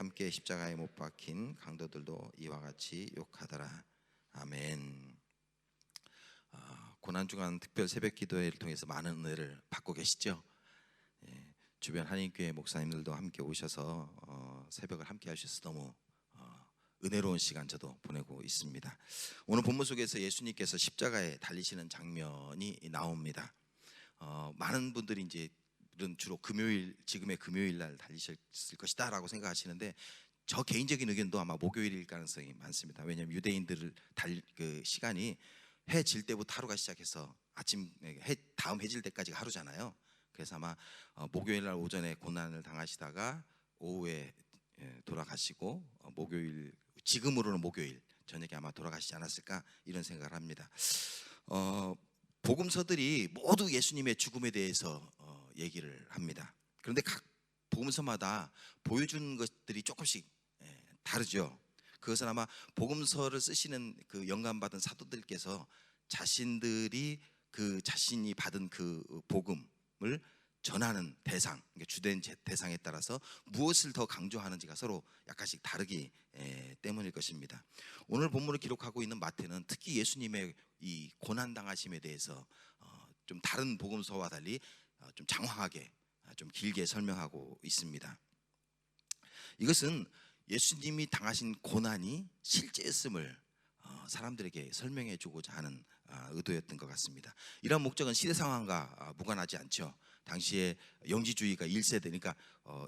함께 십자가에 못 박힌 강도들도 이와 같이 욕하더라 아멘. 아, 고난 주간 특별 새벽 기도회를 통해서 많은 은혜를 받고 계시죠. 예, 주변 한인교회 목사님들도 함께 오셔서 어, 새벽을 함께 하셔서 너무 어, 은혜로운 시간 저도 보내고 있습니다. 오늘 본문 속에서 예수님께서 십자가에 달리시는 장면이 나옵니다. 어, 많은 분들이 이제 이런 주로 금요일 지금의 금요일 날 달리셨을 것이다라고 생각하시는데 저 개인적인 의견도 아마 목요일일 가능성이 많습니다. 왜냐하면 유대인들을 달 그 시간이 해 질 때부터 하루가 시작해서 아침 해 다음 해질 때까지가 하루잖아요. 그래서 아마 어, 목요일 날 오전에 고난을 당하시다가 오후에 예, 돌아가시고 어, 목요일 지금으로는 목요일 저녁에 아마 돌아가시지 않았을까 이런 생각을 합니다. 어, 복음서들이 모두 예수님의 죽음에 대해서 어, 얘기를 합니다. 그런데 각 복음서마다 보여준 것들이 조금씩 예, 다르죠. 그것은 아마 복음서를 쓰시는 그 영감 받은 사도들께서 자신들이 그 자신이 받은 그 복음을 전하는 대상, 그러니까 주된 제- 대상에 따라서 무엇을 더 강조하는지가 서로 약간씩 다르기 에, 때문일 것입니다. 오늘 본문을 기록하고 있는 마태는 특히 예수님의 이 고난 당하심에 대해서 어, 좀 다른 복음서와 달리 어, 좀 장황하게 아, 좀 길게 설명하고 있습니다. 이것은 예수님이 당하신 고난이 실제였음을 어, 사람들에게 설명해 주고자 하는 아, 의도였던 것 같습니다. 이런 목적은 시대 상황과 아, 무관하지 않죠. 당시에 영지주의가 1세대니까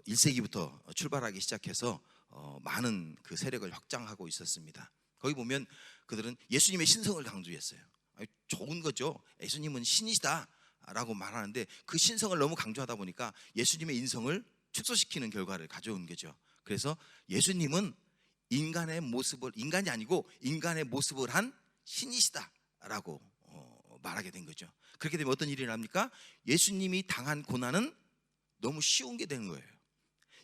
1세기부터 출발하기 시작해서 어, 많은 그 세력을 확장하고 있었습니다. 거기 보면 그들은 예수님의 신성을 강조했어요. 좋은 거죠. 예수님은 신이시다 라고 말하는데 그 신성을 너무 강조하다 보니까 예수님의 인성을 축소시키는 결과를 가져온 거죠. 그래서 예수님은 인간의 모습을 인간이 아니고 인간의 모습을 한 신이시다라고 어, 말하게 된 거죠. 그렇게 되면 어떤 일이 납니까? 예수님이 당한 고난은 너무 쉬운 게 되는 거예요.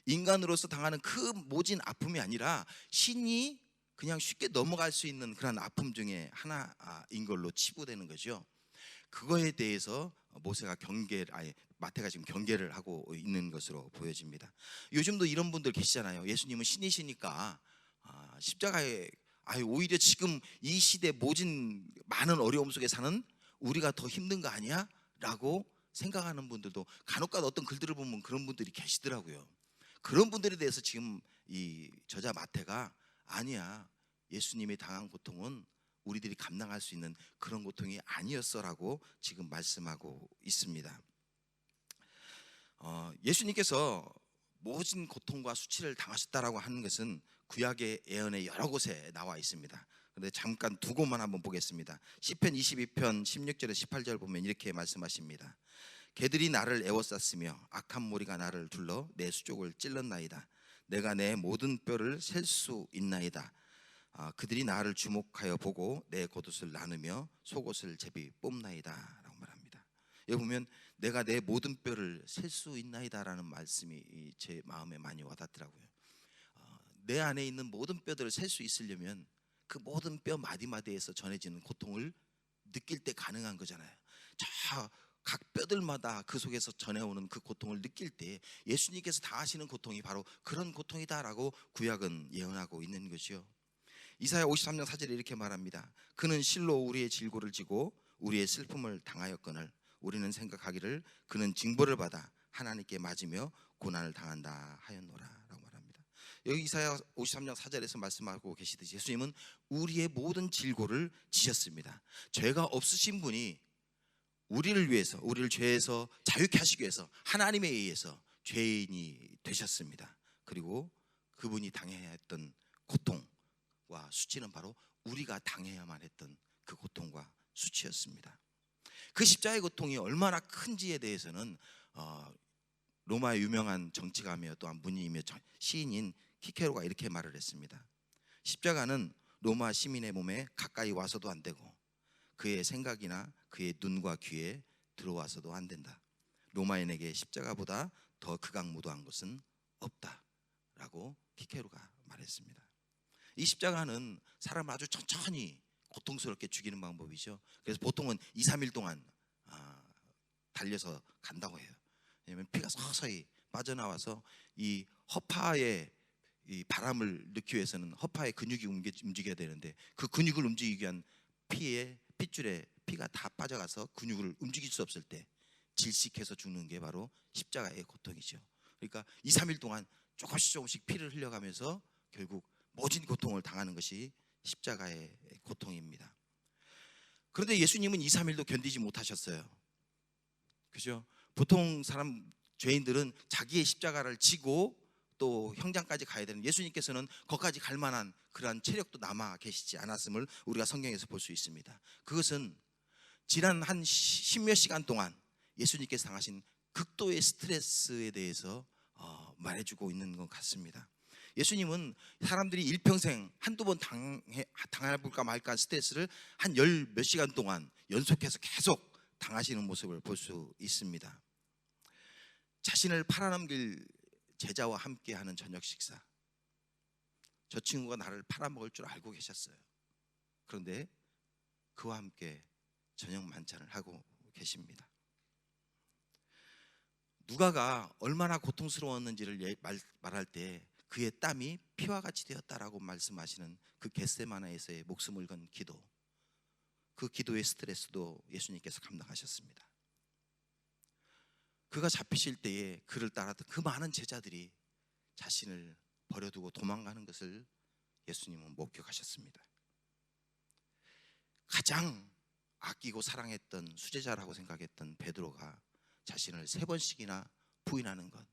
인간으로서 당하는 그 모진 아픔이 아니라 신이 그냥 쉽게 넘어갈 수 있는 그런 아픔 중에 하나인 걸로 치부되는 거죠. 그거에 대해서 모세가 경계를 아예 마태가 지금 경계를 하고 있는 것으로 보여집니다. 요즘도 이런 분들 계시잖아요. 예수님은 신이시니까 아, 십자가에 아유 오히려 지금 이 시대 모진 많은 어려움 속에 사는 우리가 더 힘든 거 아니야? 라고 생각하는 분들도 간혹가다 어떤 글들을 보면 그런 분들이 계시더라고요. 그런 분들에 대해서 지금 이 저자 마태가 아니야. 예수님이 당한 고통은 우리들이 감당할 수 있는 그런 고통이 아니었어라고 지금 말씀하고 있습니다. 어, 예수님께서 모진 고통과 수치를 당하셨다라고 하는 것은 구약의 예언의 여러 곳에 나와 있습니다. 그런데 잠깐 두 곳만 한번 보겠습니다. 시편 22편 16절에 18절 보면 이렇게 말씀하십니다. 개들이 나를 애워쌌으며 악한 무리가 나를 둘러 내 수족을 찔렀나이다. 내가 내 모든 뼈를 셀 수 있나이다. 아, 그들이 나를 주목하여 보고 내 겉옷을 나누며 속옷을 제비 뽑나이다라고 말합니다. 여기 보면 내가 내 모든 뼈를 셀 수 있나이다라는 말씀이 이제 마음에 많이 와닿더라고요. 어, 내 안에 있는 모든 뼈들을 셀 수 있으려면 그 모든 뼈 마디마디에서 전해지는 고통을 느낄 때 가능한 거잖아요. 저 각 뼈들마다 그 속에서 전해오는 그 고통을 느낄 때 예수님께서 당하시는 고통이 바로 그런 고통이다라고 구약은 예언하고 있는 거죠. 이사야 53장 4절에 이렇게 말합니다. 그는 실로 우리의 질고를 지고 우리의 슬픔을 당하였거늘 우리는 생각하기를 그는 징벌을 받아 하나님께 맞으며 고난을 당한다 하였노라라고 말합니다. 여기 이사야 53장 4절에서 말씀하고 계시듯이 예수님은 우리의 모든 질고를 지셨습니다. 죄가 없으신 분이 우리를 위해서 우리를 죄에서 자유케 하시기 위해서 하나님에 의해서 죄인이 되셨습니다. 그리고 그분이 당해야 했던 고통과 수치는 바로 우리가 당해야만 했던 그 고통과 수치였습니다. 그 십자가의 고통이 얼마나 큰지에 대해서는 어, 로마의 유명한 정치가며 또한 문인이며 저- 시인인 키케로가 이렇게 말을 했습니다. 십자가는 로마 시민의 몸에 가까이 와서도 안 되고 그의 생각이나 그의 눈과 귀에 들어와서도 안 된다. 로마인에게 십자가보다 더 극악무도한 것은 없다 라고 키케로가 말했습니다. 이 십자가는 사람을 아주 천천히 고통스럽게 죽이는 방법이죠. 그래서 보통은 2, 3일 동안 아, 달려서 간다고 해요. 왜냐하면 피가 서서히 빠져나와서 이 허파에 이 바람을 넣기 위해서는 허파의 근육이 움직- 움직여야 되는데 그 근육을 움직이기 위한 피에 핏줄에 피가 다 빠져가서 근육을 움직일 수 없을 때 질식해서 죽는 게 바로 십자가의 고통이죠. 그러니까 2, 3일 동안 조금씩 조금씩 피를 흘려가면서 결국 모진 고통을 당하는 것이 십자가의 고통입니다. 그런데 예수님은 2, 3일도 견디지 못하셨어요. 그죠? 보통 사람 죄인들은 자기의 십자가를 지고 또 형장까지 가야 되는 예수님께서는 거기까지 갈 만한 그러한 체력도 남아 계시지 않았음을 우리가 성경에서 볼 수 있습니다. 그것은 지난 한 십몇 시간 동안 예수님께서 당하신 극도의 스트레스에 대해서 어, 말해주고 있는 것 같습니다. 예수님은 사람들이 일평생 한두 번 당해, 당해볼까 말까 한 스트레스를 한 열 몇 시간 동안 연속해서 계속 당하시는 모습을 볼 수 있습니다. 자신을 팔아넘길 제자와 함께 하는 저녁 식사. 저 친구가 나를 팔아먹을 줄 알고 계셨어요. 그런데 그와 함께 저녁 만찬을 하고 계십니다. 누가가 얼마나 고통스러웠는지를 예- 말, 말할 때 그의 땀이 피와 같이 되었다라고 말씀하시는 그 겟세마나에서의 목숨을 건 기도. 그 기도의 스트레스도 예수님께서 감당하셨습니다. 그가 잡히실 때에 그를 따랐던 그 많은 제자들이 자신을 버려두고 도망가는 것을 예수님은 목격하셨습니다. 가장 아끼고 사랑했던 수제자라고 생각했던 베드로가 자신을 세 번씩이나 부인하는 것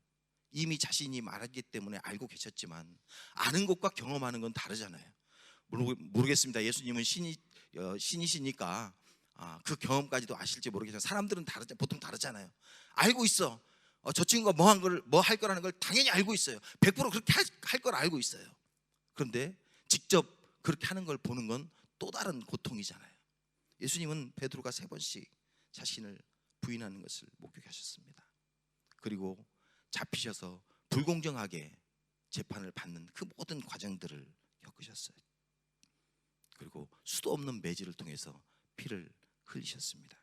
이미 자신이 말하기 때문에 알고 계셨지만 아는 것과 경험하는 건 다르잖아요. 모르, 모르겠습니다. 예수님은 신이 어, 신이시니까 아, 그 경험까지도 아실지 모르겠지만 사람들은 다르 보통 다르잖아요. 알고 있어. 어, 저 친구가 뭐 한 걸 뭐 할 거라는 걸 당연히 알고 있어요. 100% 그렇게 할 걸 알고 있어요. 그런데 직접 그렇게 하는 걸 보는 건 또 다른 고통이잖아요. 예수님은 베드로가 세 번씩 자신을 부인하는 것을 목격하셨습니다. 그리고 잡히셔서 불공정하게 재판을 받는 그 모든 과정들을 겪으셨어요. 그리고 수도 없는 매질을 통해서 피를 흘리셨습니다.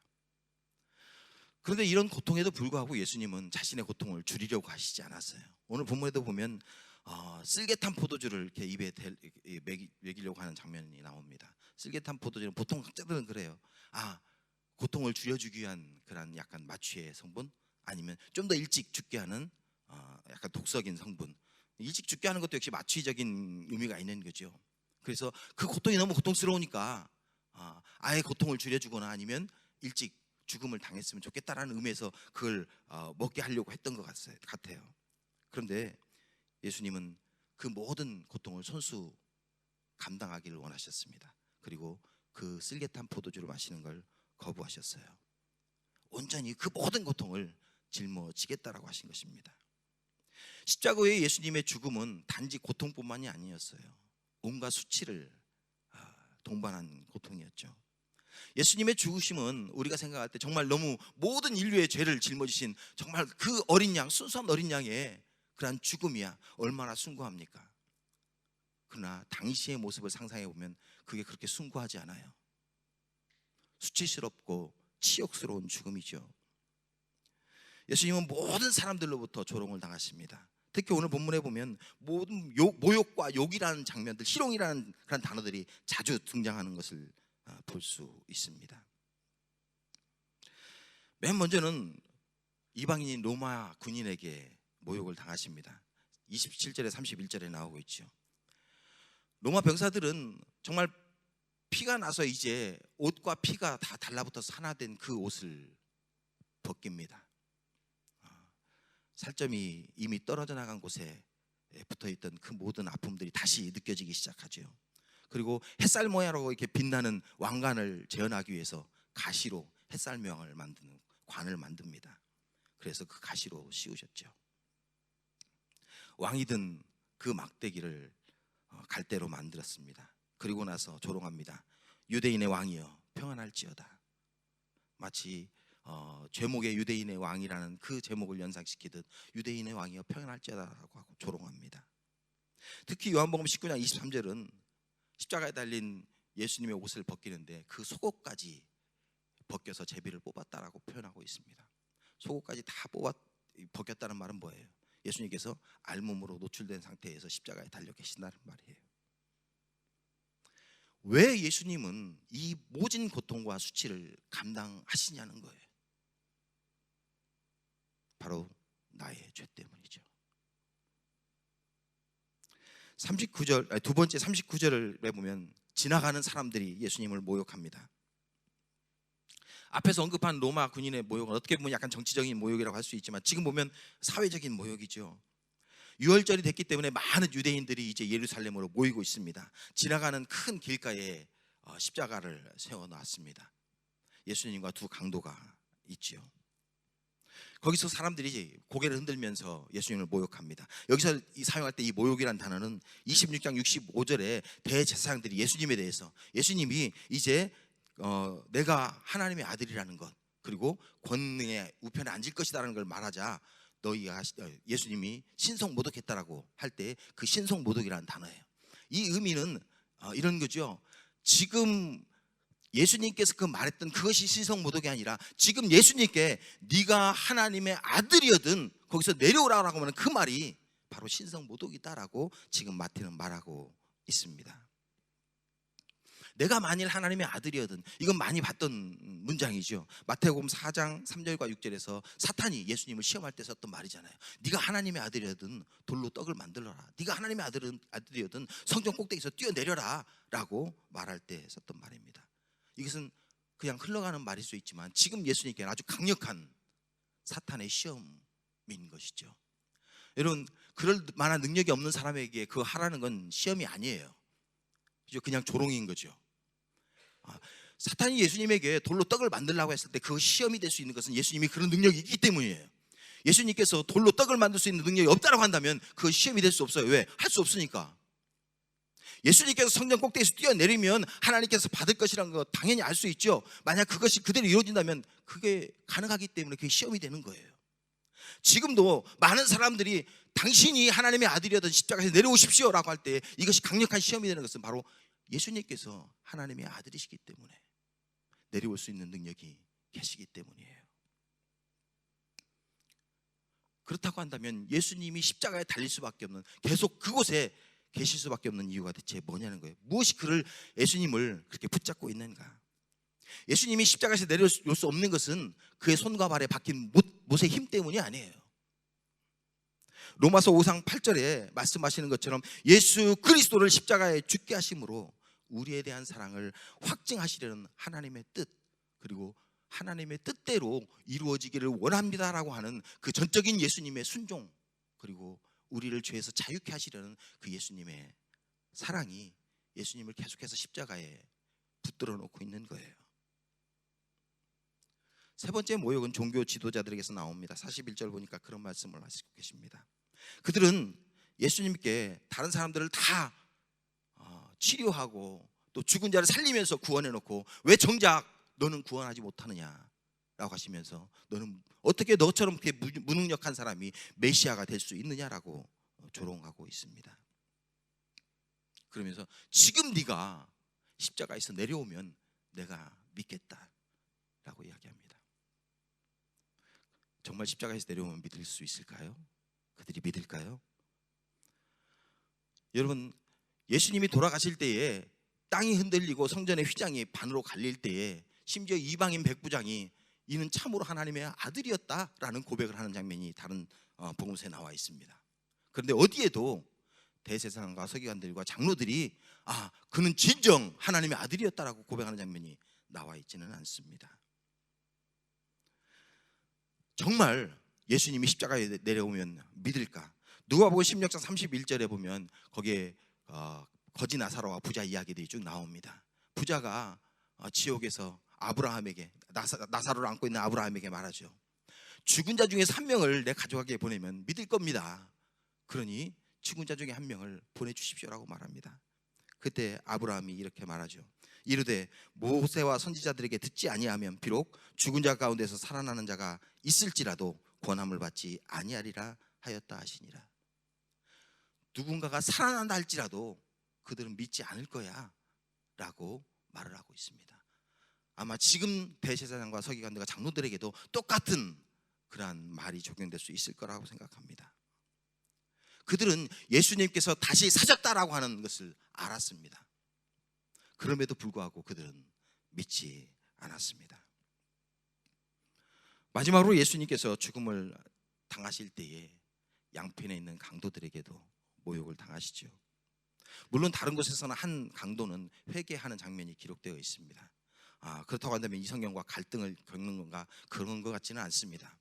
그런데 이런 고통에도 불구하고 예수님은 자신의 고통을 줄이려고 하시지 않았어요. 오늘 본문에도 보면 어, 쓸개탄 포도주를 이렇게 입에 댈- 이- 먹이, 먹이려고 하는 장면이 나옵니다. 쓸개탄 포도주는 보통 학자들은 그래요. 아 고통을 줄여주기 위한 그런 약간 마취의 성분 아니면 좀 더 일찍 죽게 하는 어, 약간 독성인 성분. 일찍 죽게 하는 것도 역시 마취적인 의미가 있는 거죠. 그래서 그 고통이 너무 고통스러우니까 아, 아예 고통을 줄여주거나 아니면 일찍 죽음을 당했으면 좋겠다라는 의미에서 그걸 어, 먹게 하려고 했던 것. 같아요. 그런데 예수님은 그 모든 고통을 손수 감당하기를 원하셨습니다. 그리고 그 쓸개탄 포도주를 마시는 걸 거부하셨어요. 온전히 그 모든 고통을 짊어지겠다라고 하신 것입니다. 십자가의 예수님의 죽음은 단지 고통뿐만이 아니었어요. 온갖 수치를 아, 동반한 고통이었죠. 예수님의 죽으심은 우리가 생각할 때 정말 너무 모든 인류의 죄를 짊어지신 정말 그 어린 양, 순수한 어린 양의 그러한 죽음이야 얼마나 숭고합니까? 그러나 당시의 모습을 상상해 보면 그게 그렇게 숭고하지 않아요. 수치스럽고 치욕스러운 죽음이죠. 예수님은 모든 사람들로부터 조롱을 당하십니다. 특히 오늘 본문에 보면 모든 욕, 모욕과 욕이라는 장면들, 희롱이라는 그런 단어들이 자주 등장하는 것을 아, 볼수 있습니다. 맨 먼저는 이방인인 로마 군인에게 모욕을 당하십니다. 27절에 31절에 나오고 있죠. 로마 병사들은 정말 피가 나서 이제 옷과 피가 다 달라붙어서 하나 된 그 옷을 벗깁니다. 아, 살점이 이미 떨어져 나간 곳에 붙어 있던 그 모든 아픔들이 다시 느껴지기 시작하죠. 그리고 햇살 모양으로 이렇게 빛나는 왕관을 재현하기 위해서 가시로 햇살 모양을 만드는 관을 만듭니다. 그래서 그 가시로 씌우셨죠. 왕이 든 그 막대기를 어, 갈대로 만들었습니다. 그리고 나서 조롱합니다. 유대인의 왕이여 평안할지어다. 마치 어, 제목의 유대인의 왕이라는 그 제목을 연상시키듯 유대인의 왕이여 평안할지어다라고 하고 조롱합니다. 특히 요한복음 19장 23절은 십자가에 달린 예수님의 옷을 벗기는데 그 속옷까지 벗겨서 제비를 뽑았다라고 표현하고 있습니다. 속옷까지 다 뽑았 벗겼다는 말은 뭐예요? 예수님께서 알몸으로 노출된 상태에서 십자가에 달려 계신다는 말이에요. 왜 예수님은 이 모진 고통과 수치를 감당하시냐는 거예요. 바로 나의 죄 때문이죠. 39절 아니, 두 번째 39절을 보면 지나가는 사람들이 예수님을 모욕합니다. 앞에서 언급한 로마 군인의 모욕은 어떻게 보면 약간 정치적인 모욕이라고 할 수 있지만 지금 보면 사회적인 모욕이죠. 유월절이 됐기 때문에 많은 유대인들이 이제 예루살렘으로 모이고 있습니다. 지나가는 큰 길가에 어, 십자가를 세워 놨습니다. 예수님과 두 강도가 있지요. 거기서 사람들이 고개를 흔들면서 예수님을 모욕합니다. 여기서 이 사용할 때 이 모욕이란 단어는 26장 65절에 대제사장들이 예수님에 대해서 예수님이 이제 어, 내가 하나님의 아들이라는 것 그리고 권능의 우편에 앉을 것이다라는 걸 말하자 너희가 어, 예수님이 신성 모독했다라고 할 때 그 신성 모독이라는 단어예요. 이 의미는 어, 이런 거죠. 지금 예수님께서 그 말했던 그것이 신성 모독이 아니라 지금 예수님께 네가 하나님의 아들이어든 거기서 내려오라고 하면 그 말이 바로 신성 모독이다라고 지금 마태는 말하고 있습니다. 내가 만일 하나님의 아들이어든 이건 많이 봤던 문장이죠. 마태복음 4장 3절과 6절에서 사탄이 예수님을 시험할 때 썼던 말이잖아요. 네가 하나님의 아들이어든 돌로 떡을 만들어라. 네가 하나님의 아들은 아들이어든 성전 꼭대기에서 뛰어내려라라고 말할 때 썼던 말입니다. 이것은 그냥 흘러가는 말일 수 있지만 지금 예수님께는 아주 강력한 사탄의 시험인 것이죠. 여러분 그럴 만한 능력이 없는 사람에게 그 하라는 건 시험이 아니에요. 그냥 조롱인 거죠. 아, 사탄이 예수님에게 돌로 떡을 만들라고 했을 때 그 시험이 될 수 있는 것은 예수님이 그런 능력이 있기 때문이에요. 예수님께서 돌로 떡을 만들 수 있는 능력이 없다고 한다면 그 시험이 될 수 없어요. 왜? 할 수 없으니까. 예수님께서 성전 꼭대기에서 뛰어내리면 하나님께서 받을 것이라는 거 당연히 알 수 있죠. 만약 그것이 그대로 이루어진다면 그게 가능하기 때문에 그게 시험이 되는 거예요. 지금도 많은 사람들이 당신이 하나님의 아들이었던 십자가에서 내려오십시오라고 할 때 이것이 강력한 시험이 되는 것은 바로 예수님께서 하나님의 아들이시기 때문에 내려올 수 있는 능력이 계시기 때문이에요. 그렇다고 한다면 예수님이 십자가에 달릴 수밖에 없는 계속 그곳에 계실 수밖에 없는 이유가 대체 뭐냐는 거예요. 무엇이 그를 예수님을 그렇게 붙잡고 있는가? 예수님이 십자가에서 내려올 수 없는 것은 그의 손과 발에 박힌 못, 못의 힘 때문이 아니에요. 로마서 5장 8절에 말씀하시는 것처럼 예수 그리스도를 십자가에 죽게 하심으로 우리에 대한 사랑을 확증하시려는 하나님의 뜻 그리고 하나님의 뜻대로 이루어지기를 원합니다라고 하는 그 전적인 예수님의 순종 그리고 우리를 죄에서 자유케 하시려는 그 예수님의 사랑이 예수님을 계속해서 십자가에 붙들어 놓고 있는 거예요. 세 번째 모욕은 종교 지도자들에게서 나옵니다. 41절 보니까 그런 말씀을 하시고 계십니다. 그들은 예수님께 다른 사람들을 다 어, 치료하고 또 죽은 자를 살리면서 구원해 놓고 왜 정작 너는 구원하지 못하느냐라고 하시면서 너는 어떻게 너처럼 무능력한 사람이 메시아가 될 수 있느냐라고 조롱하고 있습니다. 그러면서 지금 네가 십자가에서 내려오면 내가 믿겠다라고 이야기합니다. 정말 십자가에서 내려오면 믿을 수 있을까요? 그들이 믿을까요? 여러분 예수님이 돌아가실 때에 땅이 흔들리고 성전의 휘장이 반으로 갈릴 때에 심지어 이방인 백부장이 이는 참으로 하나님의 아들이었다라는 고백을 하는 장면이 다른 어, 복음서에 나와 있습니다. 그런데 어디에도 대세상과 서기관들과 장로들이 아 그는 진정 하나님의 아들이었다라고 고백하는 장면이 나와 있지는 않습니다. 정말 예수님이 십자가에 내- 내려오면 믿을까? 누가복음 16장 31절에 보면 거기에 어, 거지 나사로와 부자 이야기들이 쭉 나옵니다. 부자가 어, 지옥에서 아브라함에게 나사, 나사로를 안고 있는 아브라함에게 말하죠. 죽은 자 중에 한 명을 내 가져가게 보내면 믿을 겁니다. 그러니 죽은 자 중에 한 명을 보내주십시오라고 말합니다. 그때 아브라함이 이렇게 말하죠. 이르되 모세와 선지자들에게 듣지 아니하면 비록 죽은 자 가운데서 살아나는 자가 있을지라도 권함을 받지 아니하리라 하였다 하시니라. 누군가가 살아난다 할지라도 그들은 믿지 않을 거야라고 말을 하고 있습니다. 아마 지금 대제사장과 서기관들과 장로들에게도 똑같은 그러한 말이 적용될 수 있을 거라고 생각합니다. 그들은 예수님께서 다시 사셨다라고 하는 것을 알았습니다. 그럼에도 불구하고 그들은 믿지 않았습니다. 마지막으로 예수님께서 죽음을 당하실 때에 양편에 있는 강도들에게도 모욕을 당하시죠. 물론 다른 곳에서는 한 강도는 회개하는 장면이 기록되어 있습니다. 아, 그렇다고 한다면 이 성경과 갈등을 겪는 건가 그런 것 같지는 않습니다.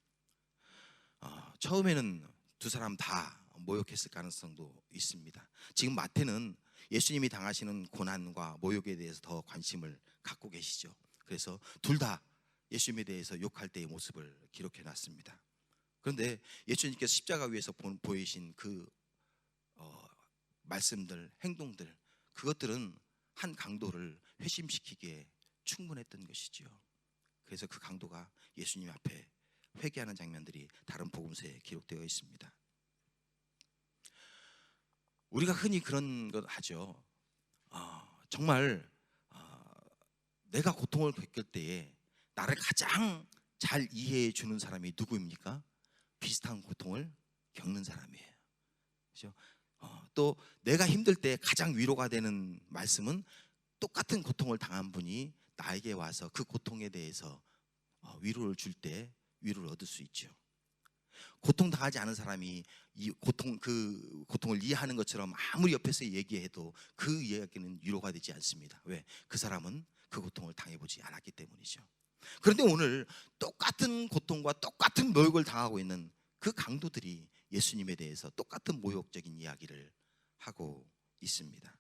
어, 처음에는 두 사람 다 모욕했을 가능성도 있습니다. 지금 마태는 예수님이 당하시는 고난과 모욕에 대해서 더 관심을 갖고 계시죠. 그래서 둘 다 예수님에 대해서 욕할 때의 모습을 기록해 놨습니다. 그런데 예수님께서 십자가 위에서 보- 보이신 그 어, 말씀들, 행동들 그것들은 한 강도를 회심시키기에 충분했던 것이지요. 그래서 그 강도가 예수님 앞에 회개하는 장면들이 다른 복음서에 기록되어 있습니다. 우리가 흔히 그런 것 하죠. 어, 정말 어, 내가 고통을 겪을 때에 나를 가장 잘 이해해 주는 사람이 누구입니까? 비슷한 고통을 겪는 사람이에요. 그죠? 어, 또 내가 힘들 때 가장 위로가 되는 말씀은 똑같은 고통을 당한 분이 나에게 와서 그 고통에 대해서 어, 위로를 줄 때 위로를 얻을 수 있죠. 고통 당하지 않은 사람이 이 고통 그 고통을 이해하는 것처럼 아무리 옆에서 얘기해도 그 이야기는 위로가 되지 않습니다. 왜? 그 사람은 그 고통을 당해보지 않았기 때문이죠. 그런데 오늘 똑같은 고통과 똑같은 모욕을 당하고 있는 그 강도들이 예수님에 대해서 똑같은 모욕적인 이야기를 하고 있습니다.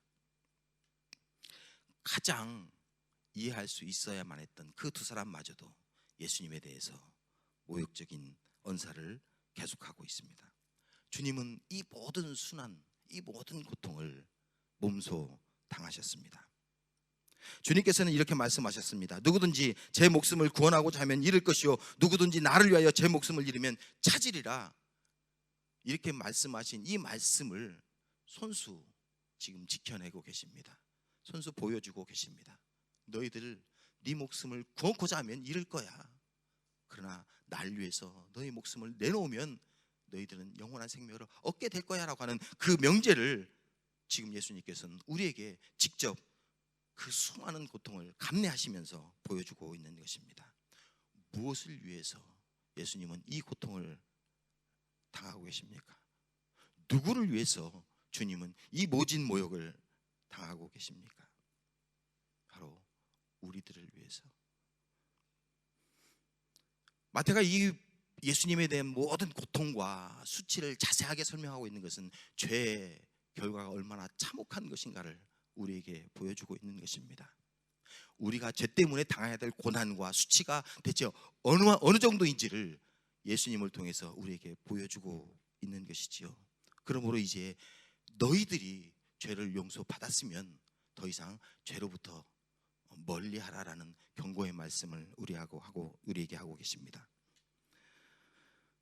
가장 이해할 수 있어야만 했던 그 두 사람마저도 예수님에 대해서 모욕적인 언사를 계속하고 있습니다. 주님은 이 모든 순환, 이 모든 고통을 몸소 당하셨습니다. 주님께서는 이렇게 말씀하셨습니다. 누구든지 제 목숨을 구원하고자 하면 잃을 것이요 누구든지 나를 위하여 제 목숨을 잃으면 찾으리라. 이렇게 말씀하신 이 말씀을 손수 지금 지켜내고 계십니다. 손수 보여주고 계십니다. 너희들 네 목숨을 구원코자 하면 잃을 거야. 그러나 날 위해서 너희 목숨을 내놓으면 너희들은 영원한 생명을 얻게 될 거야라고 하는 그 명제를 지금 예수님께서는 우리에게 직접 그 수많은 고통을 감내하시면서 보여주고 있는 것입니다. 무엇을 위해서 예수님은 이 고통을 당하고 계십니까? 누구를 위해서 주님은 이 모진 모욕을 당하고 계십니까? 우리들을 위해서. 마태가 이 예수님에 대한 모든 고통과 수치를 자세하게 설명하고 있는 것은 죄의 결과가 얼마나 참혹한 것인가를 우리에게 보여주고 있는 것입니다. 우리가 죄 때문에 당해야 될 고난과 수치가 대체 어느 어느 정도인지를 예수님을 통해서 우리에게 보여주고 있는 것이지요. 그러므로 이제 너희들이 죄를 용서받았으면 더 이상 죄로부터 멀리 하라라는 경고의 말씀을 우리하고 하고 우리에게 하고 계십니다.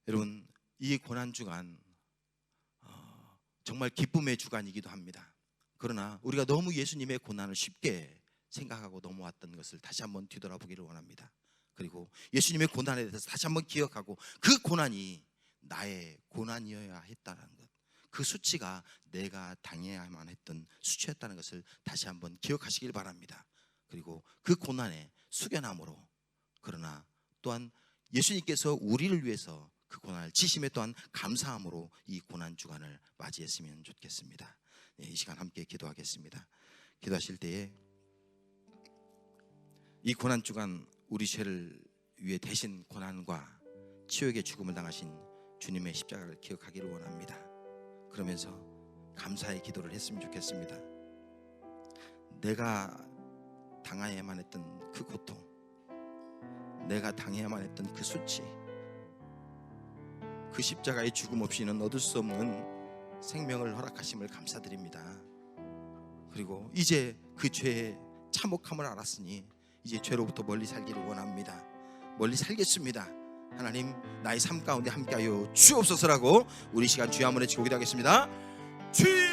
여러분 이 고난 주간 어, 정말 기쁨의 주간이기도 합니다. 그러나 우리가 너무 예수님의 고난을 쉽게 생각하고 넘어왔던 것을 다시 한번 뒤돌아보기를 원합니다. 그리고 예수님의 고난에 대해서 다시 한번 기억하고 그 고난이 나의 고난이어야 했다는 것. 그 수치가 내가 당해야만 했던 수치였다는 것을 다시 한번 기억하시길 바랍니다. 그리고 그 고난에 숙연함으로 그러나 또한 예수님께서 우리를 위해서 그 고난을 지심에 또한 감사함으로 이 고난 주간을 맞이했으면 좋겠습니다. 네, 이 시간 함께 기도하겠습니다. 기도하실 때에 이 고난 주간 우리 죄를 위해 대신 고난과 치욕의 죽음을 당하신 주님의 십자가를 기억하기를 원합니다. 그러면서 감사의 기도를 했으면 좋겠습니다. 내가 당해야만 했던 그 고통, 내가 당해야만 했던 그 수치, 그 십자가의 죽음 없이는 얻을 수 없는 생명을 허락하심을 감사드립니다. 그리고 이제 그 죄의 참혹함을 알았으니 이제 죄로부터 멀리 살기를 원합니다. 멀리 살겠습니다. 하나님 나의 삶 가운데 함께하여 주옵소서라고 우리 시간 주여 한번 외치고 기도하겠습니다. 주여